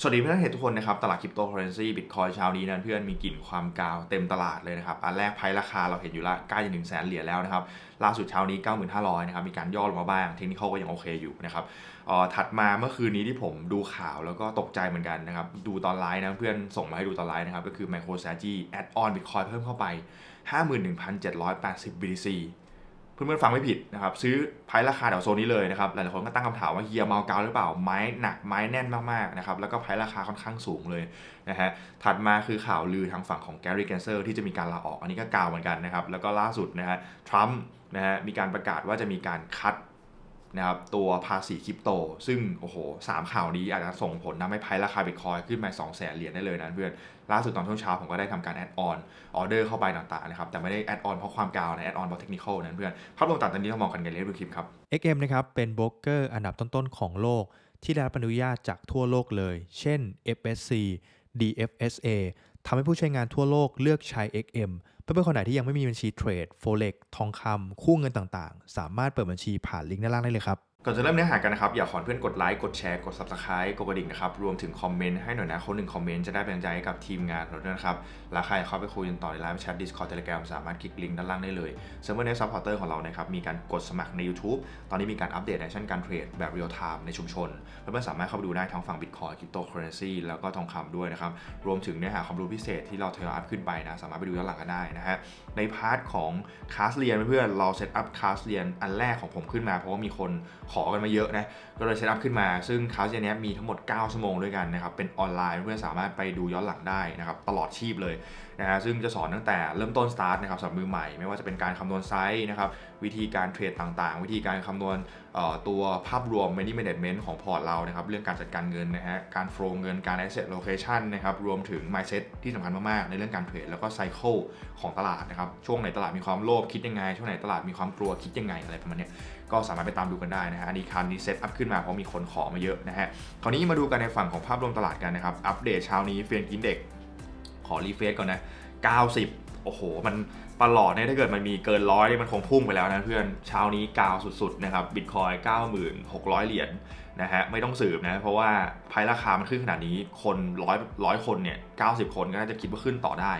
สวัสดีเพื่อนเห็นทุกคนนะครับ ตลาดคริปโตเคอเรนซีบิตคอยเช้านี้นะเพื่อนมีกลิ่นความกาวเต็มตลาดเลยนะครับ อันแรกไพ่ราคาเราเห็นอยู่ละใกล้จะหนึ่งแสนเหรียญแล้วนะครับ ล่าสุดเช้านี้ 9,500นะครับ มีการย่อลงมาบ้าง เทคนิคก็ยังโอเคอยู่นะครับออถัดมาเมื่อคืนนี้ที่ผมดูข่าวแล้วก็ตกใจเหมือนกันนะครับ ดูตอนไลน์นะเพื่อนส่งมาให้ดูตอนไลน์นะครับ ก็คือ MicroStrategy Add on Bitcoin เพิ่มเข้าไป 51,780 BTC เพื่อนๆฟังไม่ผิดนะครับซื้อไพ่ราคาแถวโซนนี้เลยนะครับหลายๆคนก็ตั้งคำถามว่าเฮียเมาเกาหรือเปล่าไม้หนักไม้แน่นมากๆนะครับแล้วก็ไพ่ราคาค่อนข้างสูงเลยนะฮะถัดมาคือข่าวลือทางฝั่งของแกรี่แกนเซอร์ที่จะมีการลาออกอันนี้ก็กาวเหมือนกันนะครับแล้วก็ล่าสุดนะฮะทรัมป์นะฮะมีการประกาศว่าจะมีการคัด นะครับตัวภาษีคริปโต ซึ่งโอ้โหสามข่าวนี้อาจจะส่งผลทำให้ไพ่ราคาบิตคอยขึ้นมา2 0 0 0 0 0เหรียญได้เลยนะเพื่อน ล่าสุดตอนช่วงเช้าผมก็ได้ทำการแอดออนออเดอร์เข้าไปต่างๆนะครับแต่ไม่ได้แอดออนเพราะความกาวนะแอดออนเพราะเทคนิคอลนะเพื่อน ภาพรวมต่างตอนนี้เรามองกันกันเลยดูคลิปครับ XM นะครับเป็นโบรกเกอร์อันดับต้นๆของโลก ที่ได้รับอนุญาตจากทั่วโลกเลย เช่น FSC DFSA ทำให้ผู้ใช้งานทั่วโลกเลือกใช้ XM เพื่อนๆคนไหนที่ยังไม่มีบัญชีเทรดโฟเล็กทองคำคู่เงินต่างๆ สามารถเปิดบัญชีผ่านลิงก์ด้านล่างได้เลยครับ ก่อนจะเริ่มเนื้อหากันนะครับ อยากขอเพื่อนกดไลค์กดแชร์กด subscribe กดกระดิ่งนะครับ รวมถึงคอมเมนต์ให้หน่อยนะคนหนึ่งคอมเมนต์จะได้เป็นกำลังใจให้กับทีมงานเราด้วยนะครับแล้วใครเข้าไปคุยกันต่อในไลฟ์แชท Discord Telegram สามารถคลิกลิงก์ด้านล่างได้เลยเซิร์ฟเวอร์ในซัพพอร์เตอร์ของเรานะครับมีการกดสมัครใน YouTube ตอนนี้มีการอัปเดตแอคชั่นการเทรดแบบเรียลไทม์ในชุมชนเพื่อนๆสามารถเข้าไปดูได้ทั้งฝั่ง Bitcoin Cryptocurrency แล้วก็ทองคำด้วยนะครับรวมถึงเนื้อหาความรู้พิเศษที่เราทยอยอัพขึ้นไปนะสามารถไปดูย้อนหลังกันได้นะฮะ ในพาร์ทของคลาสเรียนเพื่อนเราเซตอัพคลาสเรียนอันแรกของผมขึ้นมา เพราะว่ามีคนขอกันมาเยอะนะก็เลยเซตอัพขึ้นมาซึ่งคลาสเรียนนี้มีทั้งหมด 9 ชั่วโมงด้วยกันนะครับเป็นออนไลน์เพื่อนสามารถไปดูย้อนหลังได้นะครับตลอดชีพเลย นะฮะซึ่งจะสอนตั้งแต่เริ่มต้นสตาร์ทนะครับสำหรับมือใหม่ ไม่ว่าจะเป็นการคำนวณไซส์นะครับวิธีการเทรดต่างๆ วิธีการคำนวณตัวภาพรวม money management ของพอร์ตเรานะครับเรื่องการจัดการเงินนะฮะการโฟลเงินการ asset location นะครับรวมถึง mindset ที่สำคัญมากๆ ในเรื่องการเทรดแล้วก็ cycle ของตลาดนะครับช่วงไหนตลาดมีความโลภคิดยังไง ช่วงไหนตลาดมีความกลัวคิดยังไงอะไรประมาณนี้ก็สามารถไปตามดูกันได้นะฮะอันนี้คันนี้เซตอัพขึ้นมาเพราะมีคนขอมาเยอะนะฮะคราวนี้มาดูกันในฝั่งของภาพรวมตลาดกันนะครับอัปเดตเช้านี้เฟียนกินเด็ก ขอรีเฟซก่อนนะ 90 โอ้โห มันประหลอดเนี่ยถ้าเกิดมันมีเกินร้อยนี่มันคงพุ่งไปแล้วนะเพื่อนเช้านี้กาวสุดๆนะครับบิตคอย96,600 เหรียญนะฮะไม่ต้องสืบนะ เพราะว่าไพ่ราคามันขึ้นขนาดนี้คนร้อยร้อยคนเนี่ย90คนก็น่าจะคิดว่าขึ้นต่อได้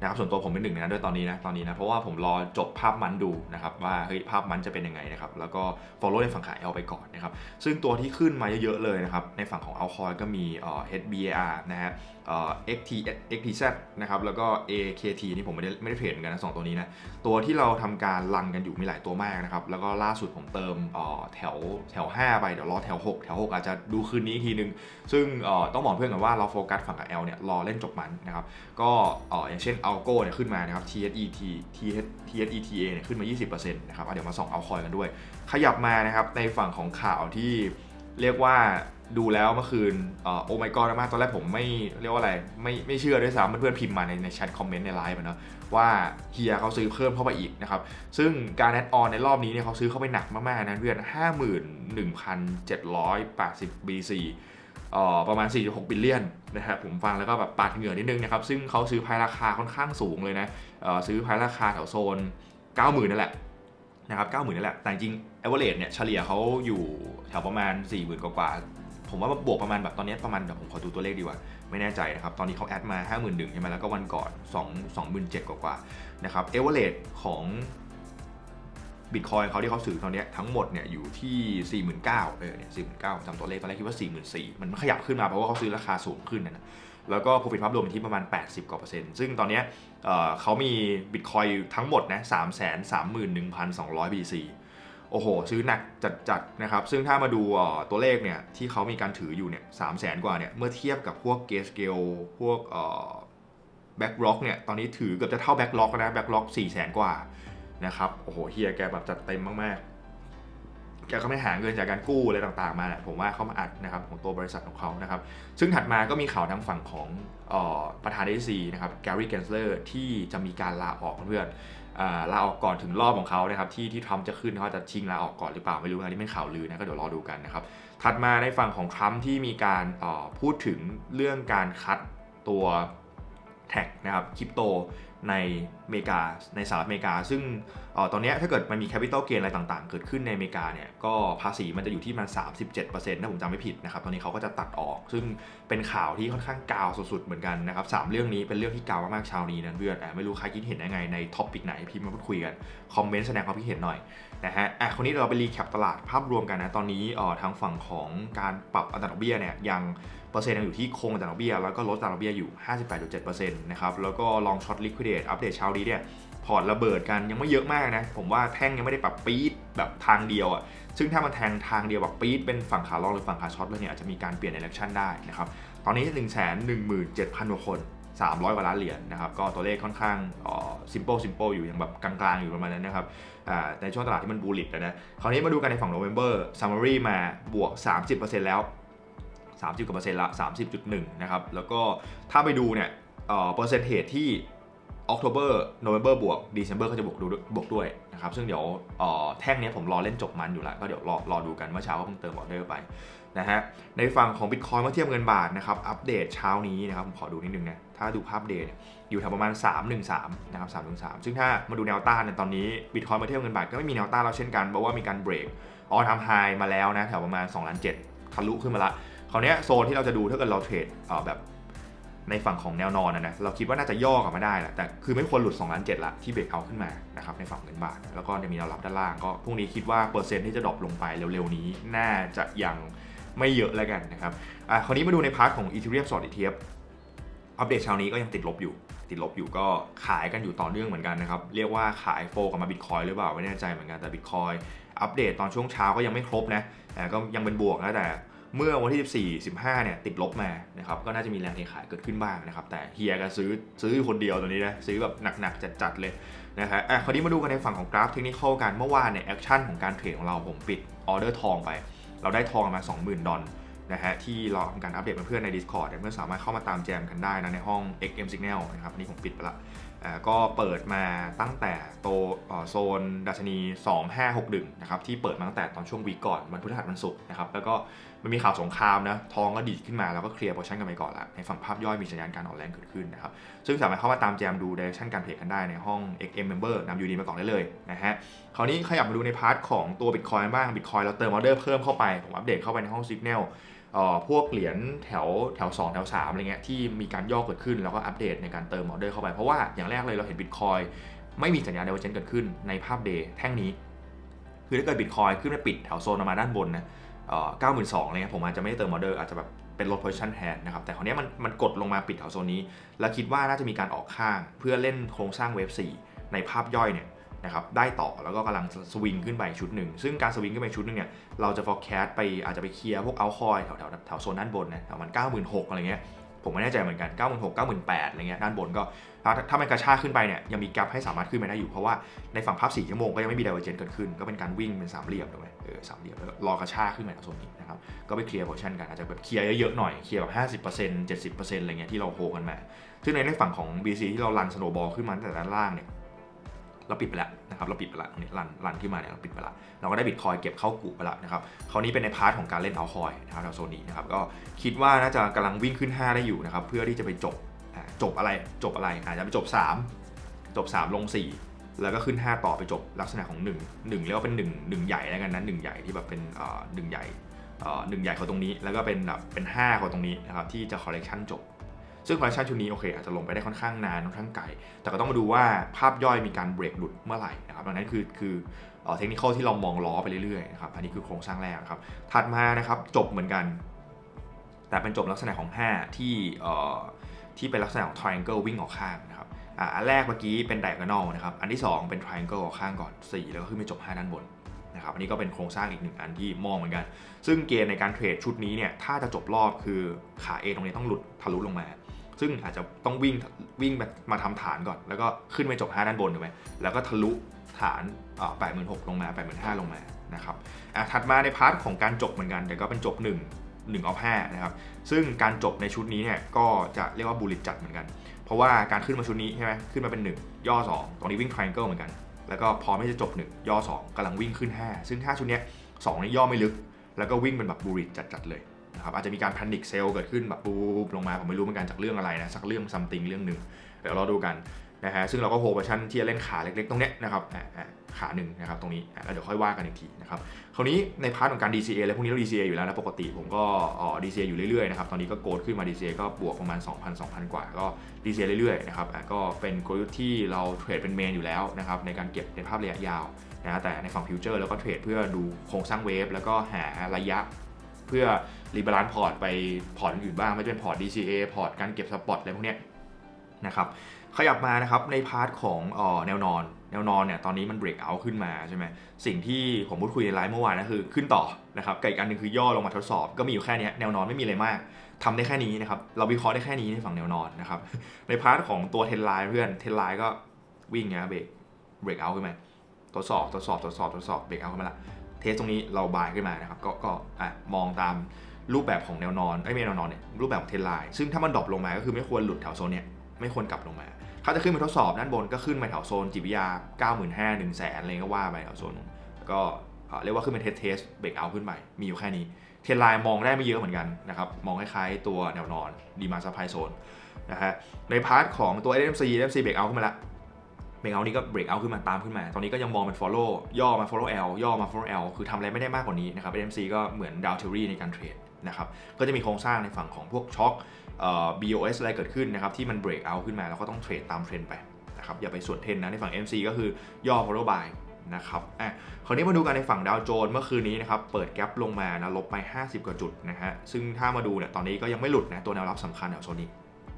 นะครับส่วนตัวผมเป็นหนึ่งในนั้นด้วยตอนนี้นะตอนนี้นะเพราะว่าผมรอจบภาพมันดูนะครับว่าเฮ้ยภาพมันจะเป็นยังไงนะครับแล้วก็ follow ในฝั่งขายเอาไปก่อนนะครับซึ่งตัวที่ขึ้นมาเยอะๆเลยนะครับในฝั่งของ altcoin ก็มีเอ่อ HBAR นะฮะเอ่อ XT XTZ นะครับแล้วก็ AKT นี่ผมไม่ได้ไม่ได้เทรดเหมือนกันนะสองตัวนี้นะ ตัวที่เราทำการรันกันอยู่มีหลายตัวมากนะครับ แล้วก็ล่าสุดผมเติมแถวแถว 5 ไป เดี๋ยวรอแถว 6 แถว 6 อาจจะดูคืนนี้อีกทีนึง ซึ่งต้องบอกเพื่อนกันว่าเราโฟกัสฝั่งกับ L เนี่ยรอเล่นจบมันนะครับ ก็ออย่างเช่น Algo เนี่ยขึ้นมานะครับ TSET TSETA เนี่ยขึ้นมา 20%นะครับเดี๋ยวมาส่องเอาคอยกันด้วย ขยับมานะครับในฝั่งของข่าวที่ เรียกว่าดูแล้วเมื่อคืนเอ่อโอ้ my god มากตอนแรกผมไม่เรียกว่าอะไรไม่ไม่เชื่อด้วยซ้ำเพื่อนๆพิมพ์มาในในแชทคอมเมนต์ในไลฟ์เนาะว่าเฮียเขาซื้อเพิ่มเข้าไปอีกนะครับซึ่งการแอดออนในรอบนี้เนี่ยเขาซื้อเข้าไปหนักมากๆนะเพื่อน51,780 BC เอ่อประมาณ 4.6 บิลเลียนนะครับผมฟังแล้วก็แบบปาดเหงื่อนิดนึงนะครับซึ่งเขาซื้อภายราคาค่อนข้างสูงเลยนะซื้อภายราคาแถวโซน 90,000นั่นแหละนะครับ90,000นั่นแหละแต่จริง เอเวอเรสเนี่ยเฉลี่ยเขาอยู่แถวประมาณ 40,000กว่าผมว่าบวกประมาณแบบตอนนี้ประมาณเดี๋ยวผมขอดูตัวเลขดีกว่า ไม่แน่ใจนะครับ ตอนนี้เขาแอดมา 51,000ใช่ไหมแล้วก็วันก่อน 2 27,000กว่าๆนะครับเอเวอเรสของบิตคอยเขาที่เขาซื้อตอนนี้ทั้งหมดเนี่ยอยู่ที่ 49,000เออเนี่ย49,000จำตัวเลขตอนแรกคิดว่า 44,000 มันขยับขึ้นมาเพราะว่าเขาซื้อราคาสูงขึ้นนะแล้วก็ profit ภาพรวมที่ประมาณ 80 กว่าเปอร์เซ็นต์ ซึ่งตอนนี้เเขามีบิตคอยทั้งหมดนะ331,200 BTC โอ้โห ซื้อหนักจัดๆนะครับ ซึ่งถ้ามาดูตัวเลขเนี่ยที่เขามีการถืออยู่เนี่ย300,000กว่าเนี่ยเมื่อเทียบกับพวกเกสเกลพวกแบ็กล็อกเนี่ยตอนนี้ถือเกือบจะเท่าแบ็กล็อกนะแบ็กล็อก400,000กว่านะครับโอ้โหเฮียแกแบบจัดเต็มมากๆ แกก็ไม่หาเงินจากการกู้อะไรต่างๆมาแหละผมว่าเขามาอัดนะครับของตัวบริษัทของเขานะครับ ซึ่งถัดมาก็มีข่าวทางฝั่งของออประธาน SEC นะครับแกรี่เกนเซอร์ที่จะมีการลาออกเพื่อน ลาออกก่อนถึงรอบของเขานะครับที่ที่ทรัมป์จะขึ้นเขาจะชิงลาออกก่อนหรือเปล่าไม่รู้นะนี่เป็นข่าวลือนะก็เดี๋ยวรอดูกันนะครับถัดมาในฝั่งของทรัมป์ที่มีการพูดถึงเรื่องการคัดตัวแท็กนะครับคริปโต ในอเมริกาในสหรัฐอเมริกา ซึ่งออตอนนี้ถ้าเกิดมันมีแคปิตอลเกนอะไรต่างๆ เกิดขึ้นในอเมริกาเนี่ยก็ภาษีมันจะอยู่ที่มัน 37%ถ้าผมจำไม่ผิดนะครับ ตอนนี้เขาก็จะตัดออก ซึ่งเป็นข่าวที่ค่อนข้างกาวสุดๆเหมือนกันนะครับสามเรื่องนี้เป็นเรื่องที่กาวมากๆชาวนี้นะเพื่อนอะไม่รู้ใครคิดเห็นยังไงในท็อปิกไหนพิมพ์มาพูดคุยกันคอมเมนต์แสดงความคิดเห็นหน่อยนะฮะอะคนนี้เราไปรีแคปตลาดภาพรวมกันนะตอนนี้ออทางฝั่งของการปรับอัตราดอกเบี้ยเนี่ยยัง เปอร์เซ็นต์ยังอยู่ที่คงอัตราดอกเบี้ยแล้วก็ลดอัตราดอกเบี้ยอยู่ 58.7%นะครับแล้วก็ลองช็อตลิควิดเดตอัปเดตเช้านี้เนี่ยพอร์ตระเบิดกันยังไม่เยอะมากนะ ผมว่าแท่งยังไม่ได้ปรับปี๊ดแบบทางเดียวอะซึ่งถ้ามันแทงทางเดียวแบบปี๊ดเป็นฝั่งขาลงหรือฝั่งขาช็อตเลยเนี่ยอาจจะมีการเปลี่ยน election ได้นะครับตอนนี้ 1 1 7 0 0 0กว่าคน 300 กว่าล้านเหรียญนะครับก็ตัวเลขค่อนข้างอ่อ simple simple อยู่อย่างแบบกลางๆ อยู่ประมาณนั้นนะครับอ่าในช่วงตลาดที่มันบูลลิตนะคราวนี้มาดูกันในฝั่ง November summary มาบวก 30%แล้ว 30กว่าเปอร์เซ็นต์ละ30.1นะครับแล้วก็ถ้าไปดูเนี่ยเปอร์เซ็นต์เทที่ October November บวก December ก็จะบวกดูบวกด้วยนะครับซึ่งเดี๋ยวแท่งนี้ผมรอเล่นจบมันอยู่แล้ว ก็เดี๋ยวรอรอดูกันเมื่อเช้าก็เพิ่งเติมออเดอร์ไปนะฮะในฝั่งของ Bitcoin เมื่อเทียบเงินบาทนะครับอัปเดตเช้านี้นะครับผมขอดูนิดนึงนะถ้าดูภาพเดย์เนี่ยอยู่แถวประมาณ 313นะครับ313 ซึ่งถ้ามาดูแนวต้านเนี่ยตอนนี้ Bitcoin เมื่อเทียบเงินบาทก็ไม่มีแนวต้านแล้วเช่นกันเพราะว่ามีการเบรกออทำไฮมาแล้วนะแถวประมาณ2ล้าน7ทะลุขึ้นมาละ คราวนี้โซนที่เราจะดูถ้าเกิดเราเทรดแบบในฝั่งของแนวนอนนะนะเราคิดว่าน่าจะย่อกลับมาได้แหละแต่คือไม่ควรหลุด2ล้าน7ละที่เบรกเอาขึ้นมานะครับในฝั่งเงินบาท แล้วก็จะมีแนวรับด้านล่างก็พรุ่งนี้คิดว่าเปอร์เซ็นต์ที่จะดรอปลงไปเร็วๆนี้น่าจะยังไม่เยอะแล้วกันนะครับอะคราวนี้มาดูในพาร์ทของ Ethereum สอด ETF อัปเดตเช้านี้ก็ยังติดลบอยู่ ติดลบอยู่ก็ขายกันอยู่ต่อเนื่องเหมือนกันนะครับ เรียกว่าขายโฟกับมาบิตคอยหรือเปล่าไม่แน่ใจเหมือนกันแต่บิตคอยอัปเดตตอนช่วงเช้าก็ยังไม่ครบนะแต่ก็ยังเป็นบวกนะแต่ เมื่อวันที่ 14 15 เนี่ยติดลบมานะครับก็น่าจะมีแรงเทขายเกิดขึ้นบ้างนะครับแต่เฮียก็ซื้อซื้อคนเดียวตัวนี้นะซื้อแบบหนักๆจัดๆเลยนะครับอะคราวนี้มาดูกันในฝั่งของกราฟเทคนิคกันเมื่อวานเนี่ยแอคชั่นของการเทรดของเราผมปิดออเดอร์ทองไป เราได้ทองมา 20,000 ดอลนะฮะที่เราทำการอัปเดตเพื่อนๆใน Discord เนี่ยเพื่อนสามารถเข้ามาตามแจมกันได้นะในห้อง XM Signal นะครับอันนี้ผมปิดไปละ ก็เปิดมาตั้งแต่โตโซนดัชนี 2561นะครับที่เปิดมาตั้งแต่ตอนช่วงวีก่อนวันพฤหัสวันศุกร์นะครับแล้วก็มันมีข่าวสงครามนะทองก็ดีดขึ้นมาแล้วก็เคลียร์โพชั่นกันไปก่อนละในฝั่งภาพย่อยมีสัญญาณการอ่อนแรงเกิดขึ้นนะครับซึ่งสามารถเข้ามาตามแจมดู direction การเทรดกันได้ในห้อง XM Member นำยูดีมาก่อนได้เลยนะฮะคราวนี้ขยับมาดูในพาร์ทของตัว Bitcoin บ้าง Bitcoin เราเติมออเดอร์เพิ่มเข้าไปผมอัปเดตเข้าไปในห้อง Signal เอ่อ พวกเหรียญแถวแถว 2 แถว3อะไรเงี้ยที่มีการย่อเกิดขึ้นแล้วก็อัปเดตในการเติมออเดอร์เข้าไป เพราะว่าอย่างแรกเลยเราเห็น Bitcoin ไม่มีสัญญาณ Divergence เกิดขึ้นในภาพเดย์แท่งนี้ คือถ้าเกิด Bitcoin ขึ้นไปปิดแถวโซนประมาณด้านบนนะเอ่อ92,000อะไรเงี้ยผมอาจจะไม่ได้เติมออเดอร์อาจจะแบบเป็นลด position แทนนะครับแต่คราวนี้มันมันกดลงมาปิดแถวโซนนี้ แล้วคิดว่าน่าจะมีการออกข้างเพื่อเล่นโครงสร้างเวฟ4ในภาพย่อยเนี่ย นะครับได้ต่อแล้วก็กำลังสวิงขึ้นไปชุดหนึ่ง ซึ่งการสวิงขึ้นไปชุดหนึ่งเนี่ยเราจะ forecast ไปอาจจะไปเคลียร์พวกเอาคอยแถวแถวแถวโซนด้านบนนะแถวมัน 96,000อะไรเงี้ยผมไม่แน่ใจเหมือนกัน 96,000 9 8 0 0อะไรเงี้ยด้านบนก็ถ้าถ้ามันกระชากขึ้นไปเนี่ยยังมีแกลให้สามารถขึ้นไปได้อยู่ เพราะว่าในฝั่งภาพ4ชั่วโมงก็ยังไม่มี divergence เกิดขึ้น ก็เป็นการวิ่งเป็นสามเหลี่ยมถูกไหมเออสามเหลี่ยมแล้วรอกระชากขึ้นไปแถวโซนนี้นะครับก็ไปเคลียร์โพชั่นกันอาจจะแบบเคลียร์เยอะๆหน่อยเคลียร์แบบ50% 70%อะไรเงี้ยที่เราโฮกันมาซึ่งในในฝั่งของ BC ที่เรารันสโนบอลขึ้นมาตั้งแต่ด้านล่างเนี่ย เราปิดไปแล้วนะครับเราปิดไปแล้วเนี่ยรันรันขึ้นมาเนี่ยเราปิดไปแล้วเราก็ได้บิตคอยเก็บเข้ากูไปแล้วนะครับคราวนี้เป็นในพาร์ทของการเล่นเอาคอยนะครับแถวโซนนี้นะครับก็คิดว่าน่าจะกำลังวิ่งขึ้น 5 ได้อยู่นะครับเพื่อที่จะไปจบจบอะไรจบอะไรอาจจะไปจบ 3 จบ 3 ลง 4 แล้วก็ขึ้น 5 ต่อไปจบลักษณะของ 1 1เรียกว่าเป็น 1 1 ใหญ่แล้วกันนะ1ใหญ่ที่แบบเป็นเอ่อ1ใหญ่เอ่อ1ใหญ่ของตรงนี้ แล้วก็เป็นแบบเป็น 5 ของตรงนี้นะครับที่จะคอลเลกชันจบ ซึ่งคอลเลคชันชุดนี้โอเคอาจจะลงไปได้ค่อนข้างนานค่อนข้างไกล แต่ก็ต้องมาดูว่าภาพย่อยมีการเบรกหลุดเมื่อไหร่นะครับดังนั้นคือคือเทคนิคที่เรามองล้อไปเรื่อยๆนะครับอันนี้คือโครงสร้างแรกครับถัดมานะครับจบเหมือนกัน แต่เป็นจบลักษณะของ 5 ที่เอ่อที่เป็นลักษณะของ triangle วิ่งออกข้างนะครับอันแรกเมื่อกี้เป็น diagonal นะครับ อันที่ 2 เป็น triangle ออกข้างก่อน 4 แล้วก็ขึ้นไปจบ 5 ด้านบนนะครับ อันนี้ก็เป็นโครงสร้างอีกหนึ่งอันที่มองเหมือนกัน ซึ่งเกณฑ์ในการเทรดชุดนี้เนี่ย ถ้าจะจบรอบคือขา A ตรงนี้ต้องหลุดทะลุลงมา ซึ่งอาจจะต้องวิ่งวิ่งมามาทำฐานก่อน แล้วก็ขึ้นไปจบ 5 ด้านบนถูกไหมแล้วก็ทะลุฐานแปดหมื่นหกลงมา8ปดหมื่นห้าลงมานะครับอะถัดมาในพาร์ทของการจบเหมือนกัน แต่ก็เป็นจบ 1 1ออฟ5นะครับ ซึ่งการจบในชุดนี้เนี่ยก็จะเรียกว่าบูลิตจัดเหมือนกัน เพราะว่าการขึ้นมาชุดนี้ใช่ไหมขึ้นมาเป็น 1 ย่อ 2 ตรงนี้วิ่ง triangle เหมือนกัน แล้วก็พอไม่จะจบ 1 ย่อ 2กำลังวิ่งขึ้น 5 ซึ่ง 5 ชุดเนี้ย2นี่ย่อไม่ลึก แล้วก็วิ่งเป็นแบบบูลิตจัดๆเลย นะครับอาจจะมีการ panic เซลเกิดขึ้นแบบปุ๊บลงมาผมไม่รู้เหมือนกันจากเรื่องอะไรนะสักเรื่อง something เรื่องหนึ่งเดี๋ยวราดูกันนะฮะซึ่งเราก็โฮเวอร์ชันที่จะเล่นขาเล็กๆ ตรงเนี้ยนะครับอะอะขาหนึ่งนะครับตรงนี้แล้วเดี๋ยวค่อยว่ากันอีกทีนะครับคราวนี้ในพาร์ทของการ DCA แล้วพวกนี้เรา DCA อยู่แล้วนะปกติผมก็อ๋อ DCA อยู่เรื่อยๆนะครับตอนนี้ก็โกดขึ้นมา DCA ก็บวกประมาณ 2,000 2,000 กว่าก็ DCA เรื่อยๆนะครับก็เป็นกลยุทธ์ที่เราเทรดเป็นเมนอยู่แล้วนะครับในการเก็บในภาพระยะยาวนะฮะแต่ในฝั่งฟิวเจอร์เราก็เทรดเพื่อดูโครงสร้างเวฟแล้วก็หาระยะ เพื่อรีบาลานซ์พอร์ตไปพอร์ตอื่นบ้างไม่ว่เป็นพอร์ต DCA พอร์ตการเก็บสปอตอะไรพวกเนี้ยนะครับขยับมานะครับในพาร์ทของออแนวนอน แนวนอนเนี่ยตอนนี้มันเบรกเอาขึ้นมาใช่ไหมสิ่งที่ผมพูดคุยในไลฟ์เมื่อวานนะคือขึ้นต่อนะครับกับอีกอันหนึ่งคือย่อลงมาทดสอบ ก็มีอยู่แค่นี้แนวนอนไม่มีอะไรมากทำได้แค่นี้นะครับเราวิเคราะห์ได้แค่นี้ในฝั่งแนวนอนนะครับในพาร์ทของตัวเทนไลน์เพื่อนเทนไลน์ก็วิ่งนะเบรกเบรกเอาขึ้นมาทดสอบทดสอบทดสอบทดสอบเบรกเอาขึ้นมาละ เทสตรงนี้เราบายขึ้นมานะครับ ก็ก็อะมองตามรูปแบบของแนวนอนไอ้ไม่แนวนอนเนี่ยรูปแบบของเทนไลน์ซึ่งถ้ามันดรอปลงมาก็คือไม่ควรหลุดแถวโซนเนี้ยไม่ควรกลับลงมาถ้าจะขึ้นไปทดสอบด้านบนก็ขึ้นไปแถวโซนจิตวิทยา 9 5 0 0 0 1 0 0 0 0แสนอะไรก็ว่าไปแถวโซนนู้นแล้วก็เรียกว่าขึ้นเป็นเทสเทสเบรกเอาขึ้นไปมีอยู่แค่นี้ เทนไลน์มองได้ไม่เยอะเหมือนกันนะครับ มองคล้ายๆตัวแนวนอนดีมาซัพพลายโซนนะฮะในพาร์ทของตัว SMC SMC เบรกเอาขึ้นมาละ เบรกเอานี้ก็เบรกเอาขึ้นมาตามขึ้นมา ตอนนี้ก็ยังมองเป็น follow ย่อมา follow L ย่อมา follow L คือทำอะไรไม่ได้มากกว่านี้นะครับ AMC ก็เหมือนดาวเทอรี่ในการเทรดนะครับ ก็จะมีโครงสร้างในฝั่งของพวกช็อคเอ่อ BOS อะไรเกิดขึ้นนะครับที่มันเบรกเอาขึ้นมาแล้วก็ต้องเทรดตามเทรนด์ไปนะครับอย่าไปส่วนเทรนด์นะในฝั่ง MC ก็คือย่อ follow buy นะครับอะคราวนี้มาดูกันในฝั่งดาวโจนส์เมื่อคืนนี้นะครับ เปิดแกลบลงมานะลบไป 50 กว่าจุดนะฮะ ซึ่งถ้ามาดูเนี่ย ตอนนี้ก็ยังไม่หลุดนะ ตัวแนวรับสำคัญแถวโซนนี้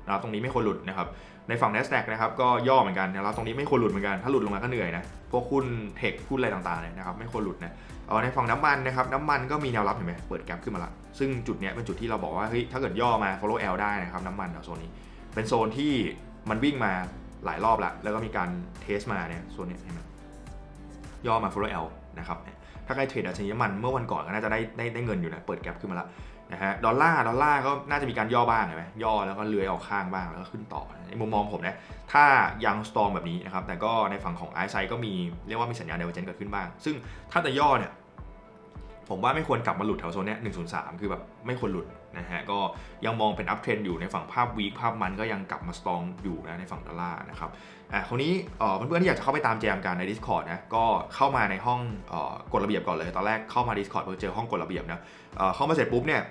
นะรับตรงนี้ไม่ควรหลุดนะครับ ในฝั่ง NASDAQ นะครับก็ย่อเหมือนกันนะรับตรงนี้ไม่ควรหลุดเหมือนกัน ถ้าหลุดลงมาก็เหนื่อยนะ พวกหุ้นเทคหุ้นอะไรต่างๆเนี่ยนะครับไม่ควรหลุดนะเอาในฝั่งน้ำมันนะครับน้ำมันก็มีแนวรับเห็นไหมเปิดแกลบขึ้นมาละ ซึ่งจุดเนี้ยเป็นจุดที่เราบอกว่าเฮ้ยถ้าเกิดย่อมา follow L ได้นะครับน้ำมันแถวโซนนี้ เป็นโซนที่มันวิ่งมาหลายรอบละแล้วก็มีการเทสมาเนี่ยโซนนี้เห็นไหมย่อมา follow L นะครับถ้าใครเทรดดัชนีน้ำมันเมื่อวันก่อนก็น่าจะได้ได้ได้เงินอยู่นะเปิดแกลบขึ้นมาละ นะฮะดอลลาร์ดอลลาร์ก็น่าจะมีการย่อบ้างเห็นไหมย่อแล้วก็เลื้อยออกข้างบ้างแล้วก็ขึ้นต่อในมุมมองผมนะถ้ายังสตรองแบบนี้นะครับแต่ก็ในฝั่งของไอซ์ไซก็มีเรียกว่ามีสัญญาณเดเวอร์เจนเกิดขึ้นบ้าง ซึ่งถ้าจะย่อเนี่ยผมว่าไม่ควรกลับมาหลุดแถวโซนเนี้ย103คือแบบไม่ควรหลุดนะฮะ ก็ยังมองเป็นอัพเทรนอยู่ในฝั่งภาพวีคภาพมันก็ยังกลับมาสตรองอยู่นะในฝั่งดอลลาร์นะครับ อะคราวนี้เอ่อเพื่อนๆที่อยากจะเข้าไปตามแจมกันใน Discord นะ ก็เข้ามาในห้องอกฎระเบียบก่อนเลย ตอนแรกเข้ามา Discord เพื่อเจอห้องกฎระเบียบนะเข้ามาเสร็จปุ๊บเนี่ย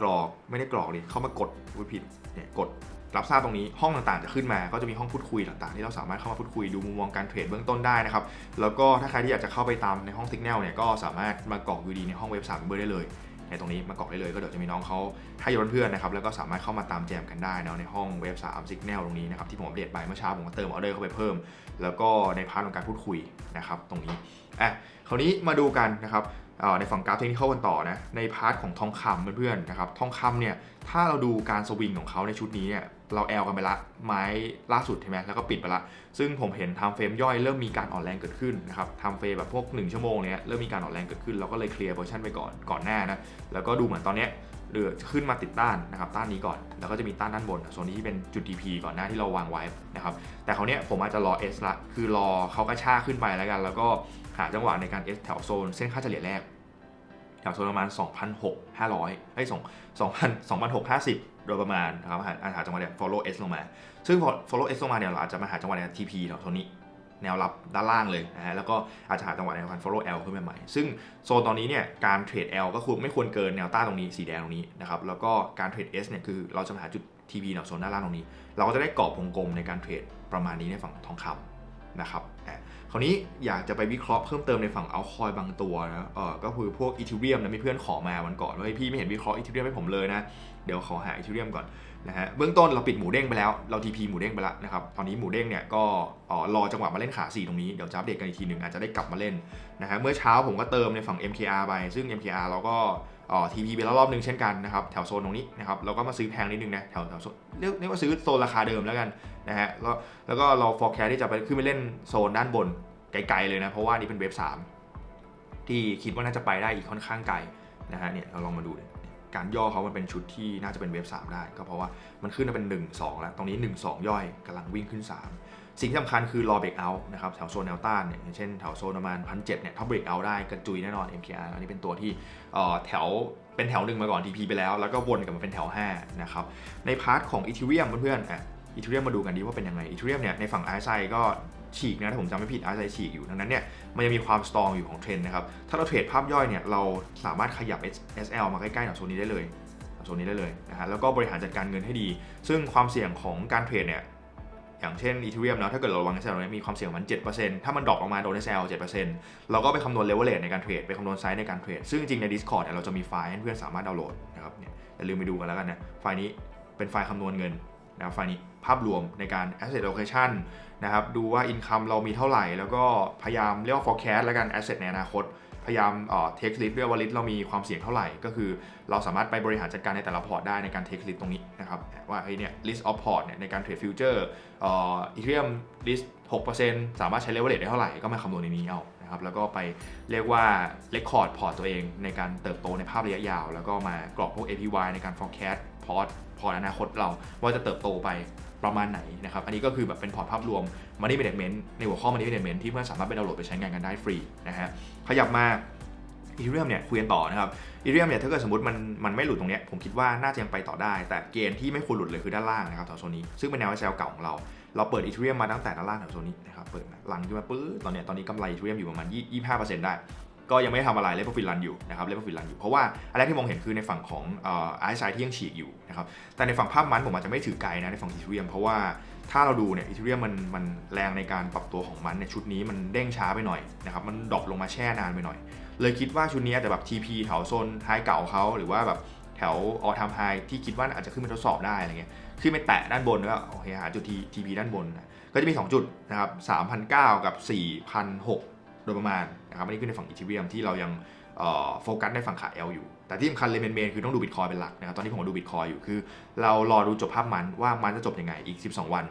กรอกไม่ได้กรอกดิเข้ามากดผิดเนี่ยกดรับทราบตรงนี้ห้องต่างๆจะขึ้นมาก็จะมีห้องพูดคุยต่างๆ ที่เราสามารถเข้ามาพูดคุยดูมุมมองการเทรดเบื้องต้นได้นะครับแล้วก็ถ้าใครที่อยากจะเข้าไปตามในห้อง Signal เนี่ยก็สามารถมากรอก UD ในห้องเว็บ3เบอร์ได้เลยในตรงนี้มากรอกได้เลยก็เดี๋ยวจะมีน้องเขาให้ยนเพื่อนนะครับแล้วก็สามารถเข้ามาตามแจมกันได้นะในห้องเว็บ3 Signal ตรงนี้นะครับที่ผมอัปเดตไปเมื่อเช้าผมก็เติมออเดอร์เข้าไปเพิ่ม แล้วก็ในพาร์ทของการพูดคุยนะครับตรงนี้อะคราวนี้มาดูกันนะครับ ในฝั่งกราฟเทคนิคกันต่อนะในพาร์ทของทองคำเพื่อนๆนะครับทองคำเนี่ยถ้าเราดูการสวิงของเขาในชุดนี้เนี่ยเราแอลกันไปละไม้ล่าสุดใช่ไหมแล้วก็ปิดไปละ ซึ่งผมเห็นทำเฟรมย่อยเริ่มมีการอ่อนแรงเกิดขึ้นนะครับทำเฟรมแบบพวก 1 ชั่วโมงเนี้ยเริ่มมีการอ่อนแรงเกิดขึ้น เราก็เลยเคลียร์พอร์ชันไปก่อนก่อนหน้านะแล้วก็ดูเหมือนตอนเนี้ย เรือขึ้นมาติดต้านนะครับต้านนี้ก่อน แล้วก็จะมีต้านด้านบนโซนนี้ที่เป็นจุด DP ก่อนหน้าที่เราวางไว้นะครับแต่เขาวเนี้ยผมอาจจะรอ S ละคือรอเขากระชากขึ้นไปแล้วกัน แล้วก็หาจังหวะในการ S แถวโซนเส้นค่าเฉลี่ยแรกแถวโซนประมาณ 2,600 500ไอ้ย2,000 2,650โดยประมาณนะครับหาอาจหาจังหวะเนี่ย follow S ลงมา ซึ่ง follow S ลงมาเนี่ยเราอาจจะมาหาจังหวะใน TP แถวโซนนี้ แนวรับด้านล่างเลยนะฮะแล้วก็อาจจะหาจังหวะในการ follow L ขึ้นมาใหม่ ซึ่งโซนตอนนี้เนี่ยการเทรด L ก็ควรไม่ควรเกินแนวต้านตรงนี้สีแดงตรงนี้นะครับแล้วก็การเทรด S เนี่ยคือเราจะหาจุด TP แนวโซนด้านล่างตรงนี้ เราก็จะได้กรอบวงกลมในการเทรดประมาณนี้ในฝั่งทองคำนะครับคราวนี้อยากจะไปวิเคราะห์เพิ่มเติมในฝั่งเอาคอยบางตัวนะเออก็คือพวกอีทิเรียมนะมีเพื่อนขอมาวันก่อนว่าพี่ไม่เห็นวิเคราะห์อีทิเรียมให้ผมเลยนะ เดี๋ยวขอหาอีทิเรียมก่อน นะฮะเบื้องต้นเราปิดหมูเด้งไปแล้วเรา TP หมูเด้งไปแล้วนะครับตอนนี้หมูเด้งเนี่ยก็เอ่อรอจังหวะมาเล่นขา 4 ตรงนี้ เดี๋ยวจะอัปเดตกันอีกทีหนึ่งอาจจะได้กลับมาเล่นนะฮะเมื่อเช้าผมก็เติมในฝั่ง MKR ไป ซึ่ง MKR เราก็เอ่อ TP ไปแล้วรอบหนึงเช่นกันนะครับแถวโซนตรงนี้นะครับเราก็มาซื้อแพงนิดนึงนะแถวแถวโซนเรียกเรียกว่าซื้อโซนราคาเดิมแล้วกันนะฮะแล้วแล้วก็เรา forecast ที่จะไปขึ้นไปเล่นโซนด้านบนไกลๆเลยนะเพราะว่านี่เป็นเว็บ3ที่คิดว่าน่าจะไปได้อีกค่อนข้างไกลนะฮะเนี่ยเราลองมาดูดิ การย่อเขามันเป็นชุดที่น่าจะเป็นเว็บ3ได้ ก็เพราะว่ามันขึ้นมาเป็น 1 2 แล้ว ตรงนี้ 1 2 ย่อยกำลังวิ่งขึ้น 3 สิ่งที่สำคัญคือรอเบรกเอาท์นะครับแถวโซนแนวต้านเนี่ยอย่างเช่นแถวโซนประมาณพันเเนี่ยถ้าเบรกเอาท์ได้กระจุยแน่นอน MKR อันนี้เป็นตัวที่เอ่อแถวเป็นแถวหนึ่งมาก่อน TP ไปแล้ว แล้วก็วนกลับมาเป็นแถว5นะครับในพาร์ทของ Ethereum เพื่อนๆอะอีเทเรียมมาดูกันดีว่าเป็นยังไงอีเทเรียมเนี่ยในฝั่ง RSI ก็ ฉีกนะถ้าผมจำไม่ผิด RSI ฉีกอยู่ดังนั้นเนี่ยมันยังมีความสตรองอยู่ของเทรนด์นะครับถ้าเราเทรดภาพย่อยเนี่ยเราสามารถขยับ SL มาใกล้ๆแถวโซนนี้ได้เลยแถวโซนนี้ได้เลยนะฮะแล้วก็บริหารจัดการเงินให้ดี ซึ่งความเสี่ยงของการเทรดเนี่ยอย่างเช่นอีเทเรียมนะถ้าเกิดเราวัง SL เนี่ยมีความเสี่ยงมัน7%ถ้ามันดรอปลงมาโดน SL 7%เราก็ไปคำนวณเลเวลเลในการเทรดไปคำนวณไซส์ในการเทรดซึ่งจริงใน Discord เนี่ยเราจะมีไฟล์ให้เพื่อนสามารถดาวน์โหลดนะครับเนี่ยอย่าลืมไปดูกันแล้วกันนะไฟล์นี้เป็นไฟล์คำนวณเงินนะไฟล์นี้ภาพรวมในการ asset allocation นะครับดูว่า income เรามีเท่าไหร่ แล้วก็พยายามเรียกว่า forecast แล้วกัน asset ในอนาคต พยายามเอ่อ take list ด้วยว่า list เรามีความเสี่ยงเท่าไหร่ ก็คือเราสามารถไปบริหารจัดการในแต่ละพอร์ตได้ในการ take list ตรงนี้นะครับว่าเฮ้ยเนี่ย list of port เนี่ยในการเทรด future เอ่อ ethereum list 6%สามารถใช้ leverage ได้เท่าไหร่ก็มาคำนวณในนี้เอานะครับแล้วก็ไปเรียกว่า record พอร์ตตัวเองในการเติบโตในภาพระยะยาว แล้วก็มากรอกพวก APY ในการ forecast พอร์ตพอร์ตอนาคตเราว่าจะเติบโตไป ประมาณไหนนะครับ อันนี้ก็คือแบบเป็นพอร์ตภาพรวม Money Management ในหัวข้อ Money Management ที่เพื่อนสามารถไปดาวน์โหลดไปใช้งานกันได้ฟรีนะฮะขยับมาอีเทเรียมเนี่ยคุยกันต่อนะครับอีเทเรียมเนี่ยถ้าเกิดสมมติมันมันไม่หลุดตรงเนี้ยผมคิดว่าน่าจะยังไปต่อได้ แต่เกณฑ์ที่ไม่ควรหลุดเลยคือด้านล่างนะครับแถวโซนนี้ซึ่งเป็นแนวเซลเก่าของเรา เราเปิดอีเทเรียมมาตั้งแต่ด้านล่างแถวโซนนี้นะครับเปิดหลังขึ้นมาปื้อตอนเนี้ยตอนนี้กำไรอีเทเรียมอยู่ประมาณยี่ห้าเปอร์เซ็นต์ได้ ก็ยังไม่ได้ทำอะไรเลเวลฟิลลันอยู่นะครับเลเวลฟิลลันอยู่เพราะว่าอันแรกที่มองเห็นคือในฝั่งของอ่อไอซ์ไซที่ยังฉีกอยู่นะครับแต่ในฝั่งภาพมันผมอาจจะไม่ถือไกลนะในฝั่งอีเทเรียมเพราะว่าถ้าเราดูเนี่ยอีเทเรียมมันมันแรงในการปรับตัวของมันในยชุดนี้มันเด้งช้าไปหน่อยนะครับมันดรอปลงมาแช่นานไปหน่อย เลยคิดว่าชุดนี้อาจจะแบบ TP แถวโซนไฮเก่าเขาหรือว่าแบบแถวออทามไฮที่คิดว่าอาจจะขึ้นไปทดสอบได้อะไรเงี้ยขึ้นไปแตะด้านบนก็โอเคหาจุด TP ด้านบน ก็จะมี 2 จุดนะครับ3,009กับ4,006 โดยประมาณนะครับอันนี้คือในฝั่งอีเทเรียมที่เรายังโฟกัสในฝั่งขา L อยู่ แต่ที่สำคัญเลยเมนๆคือต้องดูบิตคอยเป็นหลักนะครับ ตอนนี้ผมดูบิตคอยอยู่คือ เรารอดูจบภาพมันว่ามันจะจบยังไงอีก 12 วัน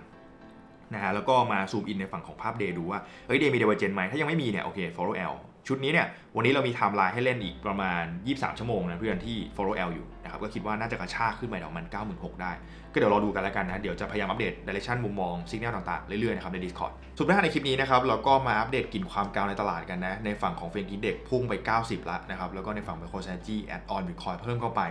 นะฮะแล้วก็มาซูมอินในฝั่งของภาพเดย์ดูว่าเฮ้ยเดย์มีเดเวอร์เจนไหมถ้ายังไม่มีเนี่ยโอเค follow L ชุดนี้เนี่ยวันนี้เรามีไทม์ไลน์ให้เล่นอีกประมาณ 23 ชั่วโมงนะเพื่อนที่ follow L อยู่นะครับก็คิดว่าน่าจะกระชากขึ้นไปประมาณ96,000ได้ ก็เดี๋ยวรอดูกันแล้วกันนะ เดี๋ยวจะพยายามอัปเดต direction มุมมองสัญญาณต่างๆ เรื่อยๆนะครับใน Discord สุดท้ายในคลิปนี้นะครับเราก็มาอัปเดตกลิ่นความกาวในตลาดกันนะในฝั่งของเฟรนกินเด็กพุ่งไป 90 ละนะครับแล้วก็ในฝั่ง m i c r o s t r a t e g y Add on Bitcoin เพิ่มเข้าไป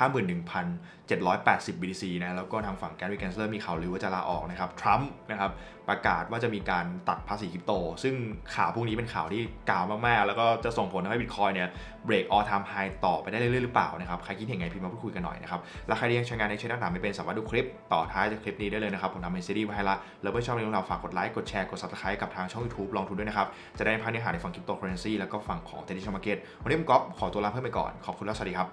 51,780 BTC นะแล้วก็ทางฝั่งแกรี่แกนเซอร์มีข่าวลือว่าจะลาออกนะครับทรัมป์นะครับประกาศว่าจะมีการตัดภาษีคริปโต ซึ่งข่าวพวกนี้เป็นข่าวที่กาวมากๆ แล้วก็จะส่งผลทำให้บิตคอยเนี่ยเบรกออทามไฮต่อไปได้เรื่อยๆหรือเปล่านะครับใครคิดเห็นไงพิมพ์มาพูดคุยกันหน่อยนะครับแล้วใครที่ยังใช้งานในช่องต่างๆไม่เป็นสามารถดูคลิปต่อท้ายจากคลิปนี้ได้เลยนะครับ ผมทำเป็นซีรีส์ไว้ให้ละแล้วไม่ชอบเรื่องราวฝากกดไลค์ กดแชร์ กด subscribe กับทางช่อง YouTube ลองทุนด้วยนะครับ จะได้ไม่พลาดเนื้อหาในฝั่งคริปโตเคอเรนซีแล้วก็ฝั่งของเทรดดิ้งมาร์เก็ตวันนี้ผมก๊อฟขอตัวลาเพิ่มไปก่อนขอบคุณแล้วสวัสดีครับ